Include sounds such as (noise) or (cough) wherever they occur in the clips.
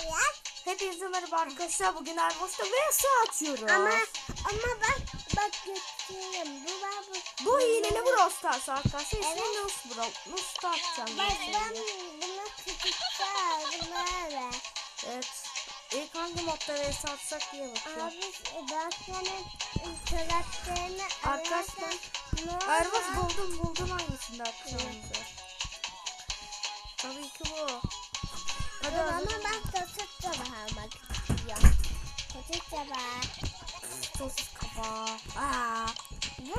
arkadaşlar. Hepinize merhaba arkadaşlar. Bugün Erboş'ta VS açıyoruz. Ama ama bak bak göstereyim. Bu var bu. bu hileli Brawl Stars arkadaşlar. Evet. Nus Brawl. Nus da atacağım. Bak ben buna küçükte aldım. Evet. İlk hangi modda VS atsak diye bakıyorum. Abi ben senin karakterini Arkadaşlar? Erboş buldum buldum hangisinde atacağımızı. Tabii ki bu. Hadi Dur, Ama hazır. ben sosis tabağı almak istiyorum. Sosis tabağı. Sosis kafa. Aa. Mi?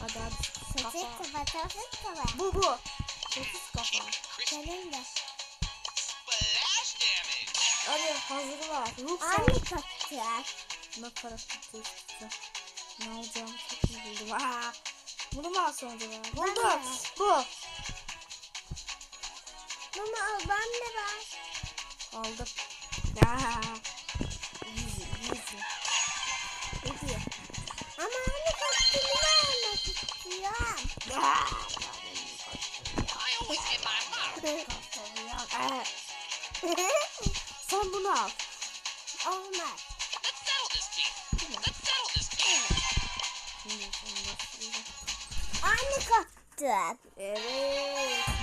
Hadi hadi. Sosis tabağı, sosis tabağı. Bu bu. Sosis kafa. Senin de. Splash damage. Hadi hazır var. Aynı kaktüs. Ne para işte. Ne olacağını çok iyi buldum. Aa, bunu mu alsam acaba? Buldum. Bu. Mama al ben de var. Aldım. Aa, easy, easy. Hediye. Ama aynı kaktüsü almak istiyorum. Aa, Sen bunu al. Olmaz. Let's settle this. Let's this Aynı kaktüs. Evet.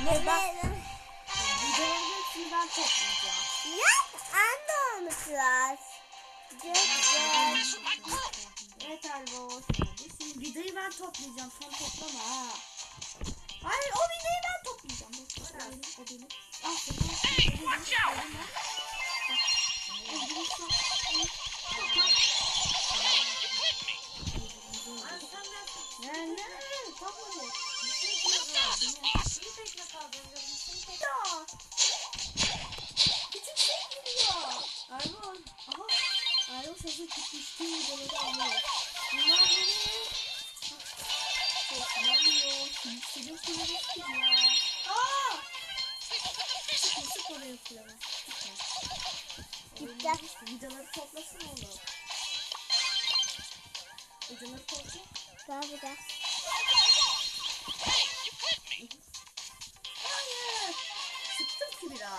Ne Evet. Toplayacağım. Yok anne olmuşuz. Güzel. Mess with my girl. Evet Erboş. Şimdi vidayı ben toplayacağım. Sen toplama ha. Hayır o vidayı ben toplayacağım. Dur, o benim, o. Hey, watch out. 놔보자. 스톱킬이다.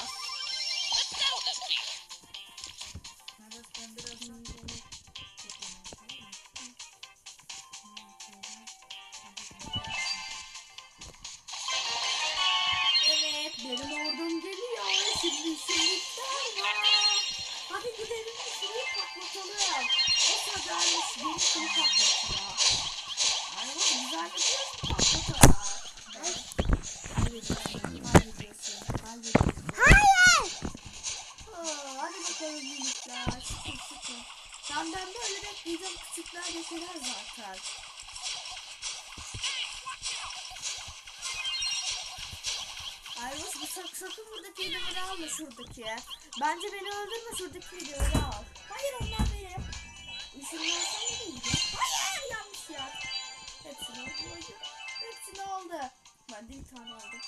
Yeteler zaten. Ayvaz bu sak sakın buradaki videoları alma şuradaki. Bence beni öldürme şuradaki videoları al. Hayır onlar benim. Işınlansam mı değildi? Hayır yanlış yer. Hepsini aldı. Hepsini aldı. Ben de bir tane aldım.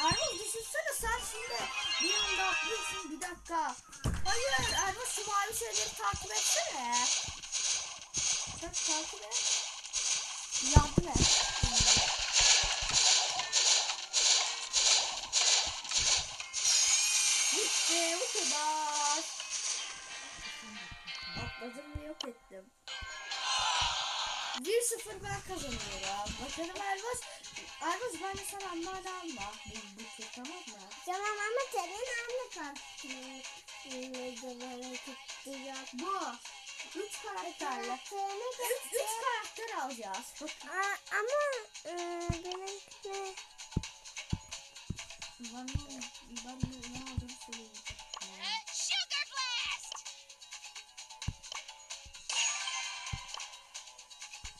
Erman düşünsene sen şimdi bir anda atlıyorsun bir dakika. Hayır mavi şeyleri takip etsene. Sen takip et. Yardım et. Bitti bu kadar. Atladım yok ettim. 1-0 ben kazanıyorum. Bakalım Ervaz. Ervaz bence sen anlarla alma. Bu, bu tamam mı? Tamam ama senin aynı kaktüsü. Bu. 3 karakterle. 3 3 karakter alacağız. Aa, ama e, benimkine ben ne, ben ne, söyleyeyim. Sugar blast.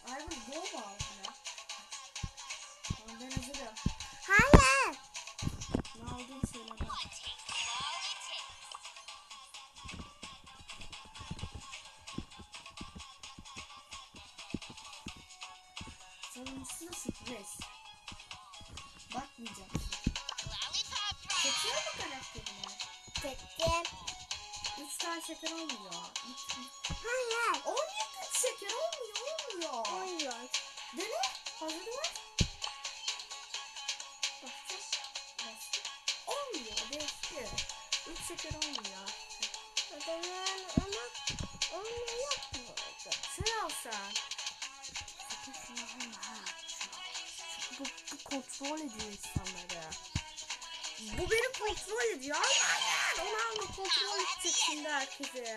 Ervaz gol mu aldın ya? Ben hazırım. Çektim. 3 tane şeker olmuyor. Hayır. Olmuyor 3 şeker olmuyor olmuyor. Oynuyor. Dene. Hazır mı? Bakacağız. Üç şeker olmuyor. O zaman ama onunla yapmıyordu. Şunu al sen. Bu, bu kontrol ediyor insanları. Bu beni kontrol ediyor. Hayır. Onu alma kontrol edecek şimdi herkesi.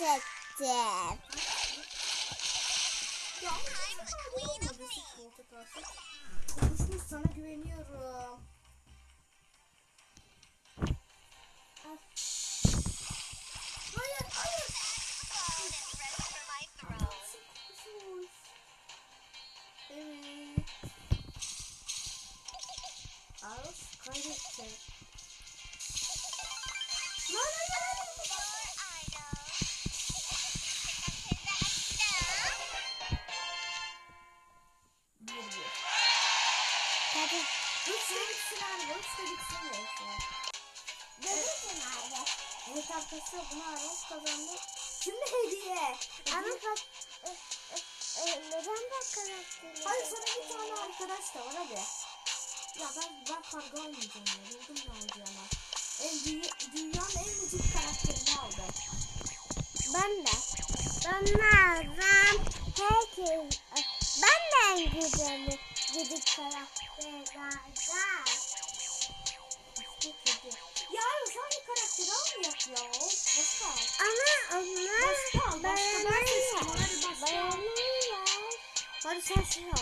kandıracaktım. Ya olmadı şu koltuk artık. Konuşmuş sana güveniyorum. Al. Hayır, hayır. Ready for my throne. Sıkışmış. Evet. Al, kaybedecek. Hadi. De bitsin abi, de bitsin neyse. Görürsün abi. Evet arkadaşlar bunu Aros kazandı. Şimdi hediye. E, e, neden bak karakteri? Hayır sana bir tane arkadaş da var hadi. Ya ben ben karga almayacağım ya. Buldum ne alacağımı. En dünya, dünyanın en ucuz karakterini aldım. Ben de. Ben nereden? Herkes. Ben de en güzeli. Gidip karakterlerden. İşte kedi. Ya Aros hangi karakteri almayak ya? Başka. Ama onlar Başka. Başka ben seçtim. Hadi başka. Hadi sen şey al.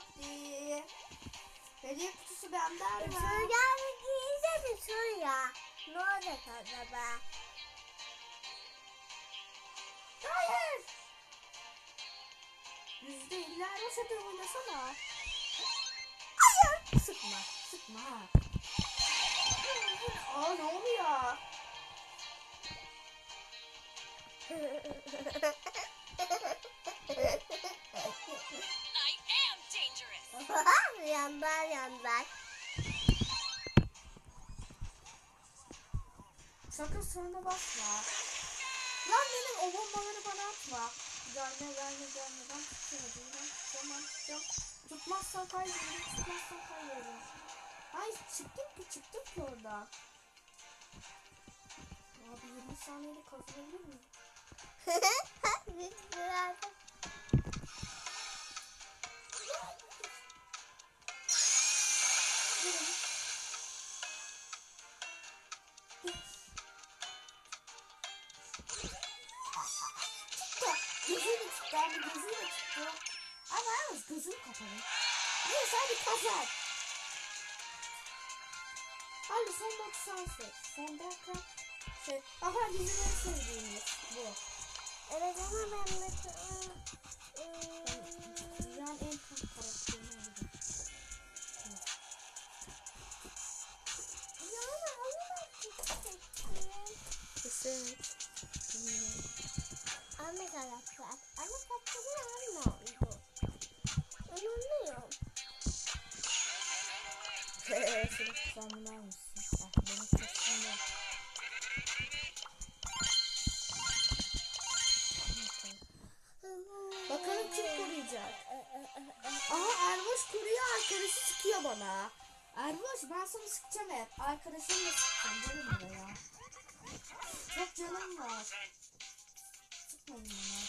Kaçma vakti. Hediye kutusu bende Erva. Şuraya bir giysene şuraya. Ne olacak acaba? Hayır. Yüzde elli Erva hadi oynasana. Hayır. Sıkma. Sıkma. Aa ne oluyor? (laughs) Sakın sırna basma. Lan benim o bombaları bana atma. Gelme gelme gelme. Ben tutamadım. Ben tutacağım. Ben tutacağım. Tutmazsan kaybederim. Tutmazsan kaybederim. Ay çıktım ki çıktım ki orada. Abi 20 saniyede kazanabilir miyim? Biz son 90 seç. Son dakika. Şey, aha bizim en sevdiğimiz bu. Evet ama ben mesela... canım var. Sıkmayın bana.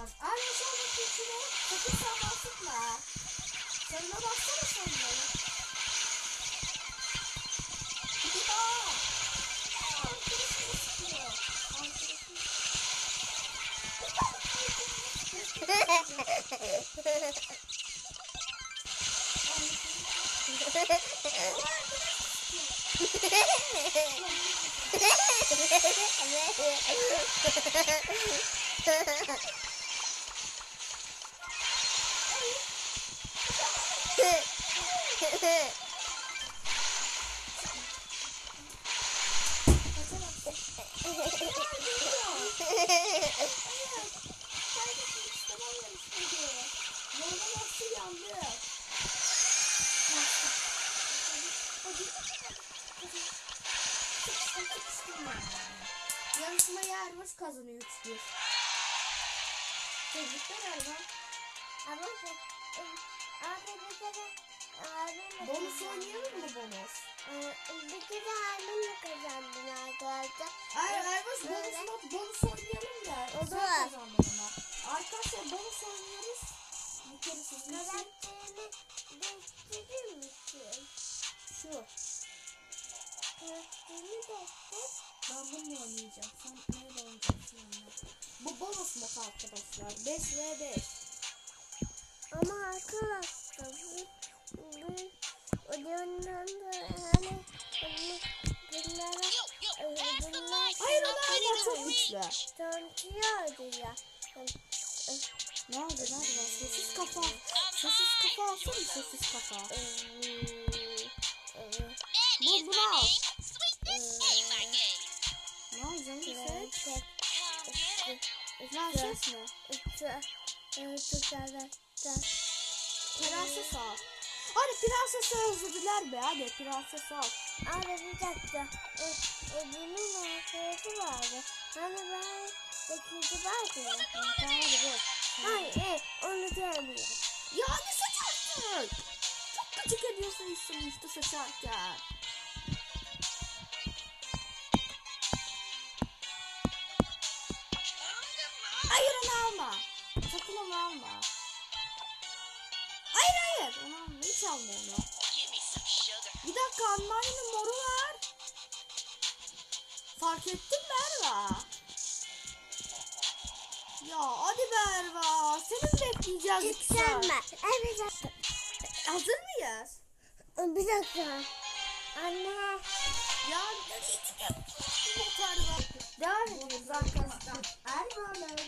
Erboş al bakayım şunu. Sakın sen bana sıkma. Sarına baksana sen bana. (laughs) (laughs) Ya! (laughs) Hehehehe Tebrikler Erbaş. Ama Abi bir kere abimle Bonus oynayalım mı bonus? Ee, Bir kere abimle kazandın arkadaşlar. Ay Erbaş bonus, mod- bonus oynayalım da. Olur. Sen kazandın ama. Arkadaşlar bonus oynuyoruz. Bir kere sizin için değiştirir misin? şu. Karakterini değiştir. Ben bununla oynayacağım. Sen neyle oynayacaksın Bu bonus mod arkadaşlar. 5 ve 5. Ama arkadaşlar bu oyundan da hani bunlara bunlar. Hayır onlar çok güçlü. tanıtıyordu ya. Ne oldu lan ya? Sosis kafa. Sosis kafa alsana sosis kafa. Bu- bunu al. Ne alacaksın bir seç? Prenses. Prenses mi? Prenses al. Hadi prensesi özlediler be hadi prenses al. Abi bir dakika. E, e, bunun arkadaşı vardı. Hani ben sekizi vardı ya. Hadi bu. Hayır, e, onu demiyorum. Ya seç artık. Çok gıcık ediyorsun insanı işte seçerken. ama. Hayır hayır. Onu hiç almıyorum. Bir dakika anneannemin moru var. Fark ettin Merva. Ya hadi Merva. Seni bekleyeceğiz. Gitsen ben. Evet. Hazır mıyız? Bir dakika. Anne. Ya. Devam ediyoruz arkadaşlar. Erva Merva.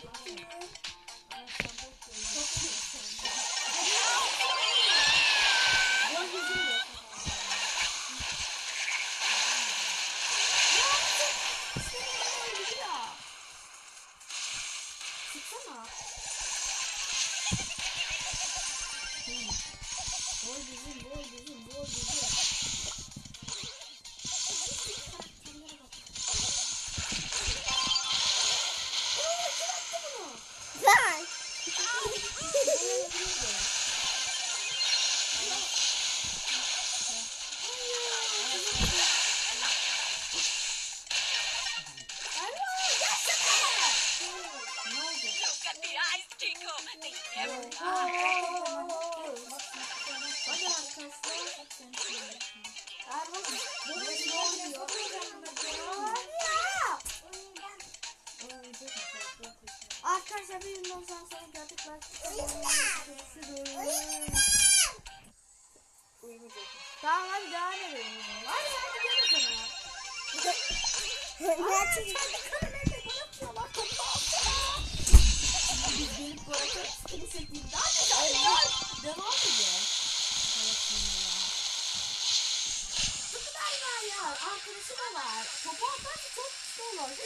Arkadaşı da var. Topu atarsa çok güzel olur.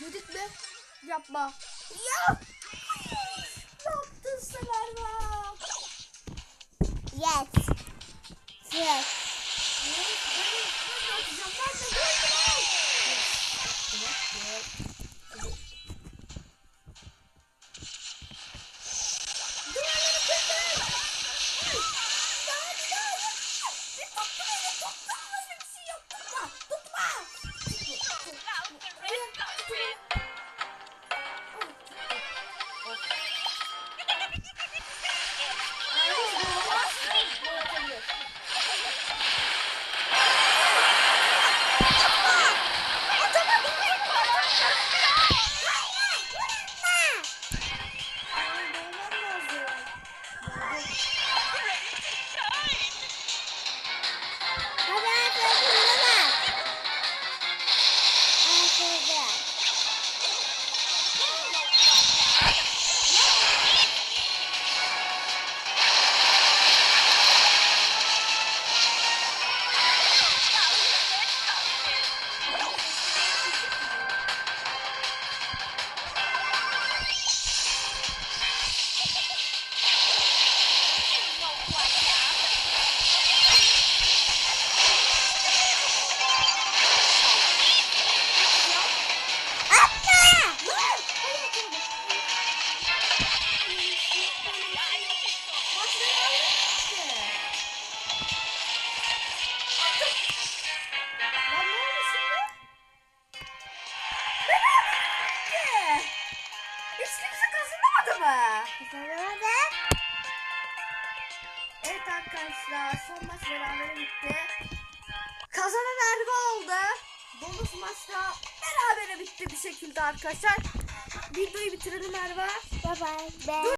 Yedik mi? Yapma. Ya! Ne yaptın sen Erman? Yes. Yes.